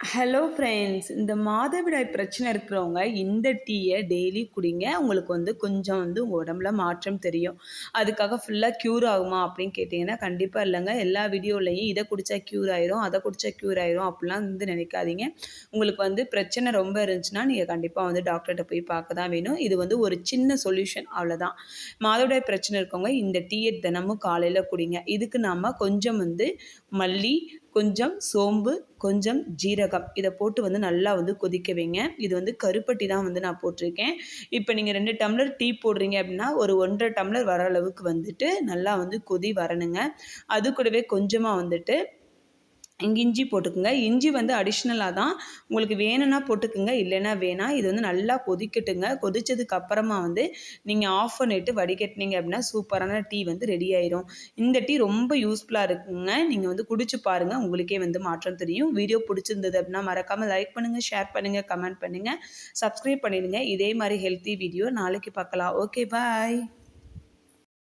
Hello friends இந்த மாதவிடாய் பிரச்சனை இருக்கிறவங்க இந்த டீயை டெய்லி குடிங்க. உங்களுக்கு வந்து கொஞ்சம் வந்து உங்கள் உடம்புல மாற்றம் தெரியும். அதுக்காக ஃபுல்லாக க்யூர் ஆகுமா அப்படின்னு கேட்டிங்கன்னா கண்டிப்பாக இல்லைங்க. எல்லா வீடியோலையும் இதை குடித்தா க்யூர் ஆயிரும் அதை குடித்தா க்யூர் ஆயிரும் அப்படிலாம் வந்து நினைக்காதீங்க. உங்களுக்கு வந்து பிரச்சனை ரொம்ப இருந்துச்சுன்னா நீங்கள் கண்டிப்பாக வந்து டாக்டர்கிட்ட போய் பார்க்க தான் வேணும். இது வந்து ஒரு சின்ன சொல்யூஷன் அவ்வளோதான் மாதவிடாய் பிரச்சனை இருக்கவங்க இந்த டீயை தினமும் காலையில் குடிங்க. இதுக்கு நாம் கொஞ்சம் வந்து மல்லி கொஞ்சம் சோம்பு கொஞ்சம் ஜீரகம். இதை போட்டு வந்து நல்லா வந்து கொதிக்க வைங்க. இது வந்து கருப்பட்டி தான் வந்து நான் போட்டிருக்கேன். இப்போ நீங்கள் ரெண்டு டம்ளர் டீ போடுறீங்க அப்படின்னா ஒரு ஒன்றரை டம்ளர் வர அளவுக்கு வந்துட்டு நல்லா வந்து கொதி வரணுங்க. அது கூடவே கொஞ்சமாக வந்துட்டு இங்கே இஞ்சி போட்டுக்குங்க. இஞ்சி வந்து அடிஷ்னலாக தான் உங்களுக்கு வேணும்னா போட்டுக்குங்க. இல்லைன்னா வேணாம் இது வந்து நல்லா கொதிக்கட்டுங்க. கொதிச்சதுக்கு அப்புறமா வந்து நீங்கள் ஆஃப் பண்ணிவிட்டு வடிகட்டினீங்க அப்படின்னா சூப்பரான டீ வந்து ரெடி ஆயிரும். இந்த டீ ரொம்ப யூஸ்ஃபுல்லாக இருக்குங்க. நீங்கள் வந்து குடிச்சு பாருங்கள் உங்களுக்கே வந்து மாற்றம் தெரியும். வீடியோ பிடிச்சிருந்தது அப்படின்னா மறக்காமல் லைக் பண்ணுங்கள் ஷேர் பண்ணுங்கள் கமெண்ட் பண்ணுங்கள் சப்ஸ்கிரைப் பண்ணிடுங்க. இதே மாதிரி ஹெல்த்தி வீடியோ நாளைக்கு பார்க்கலாம். Okay bye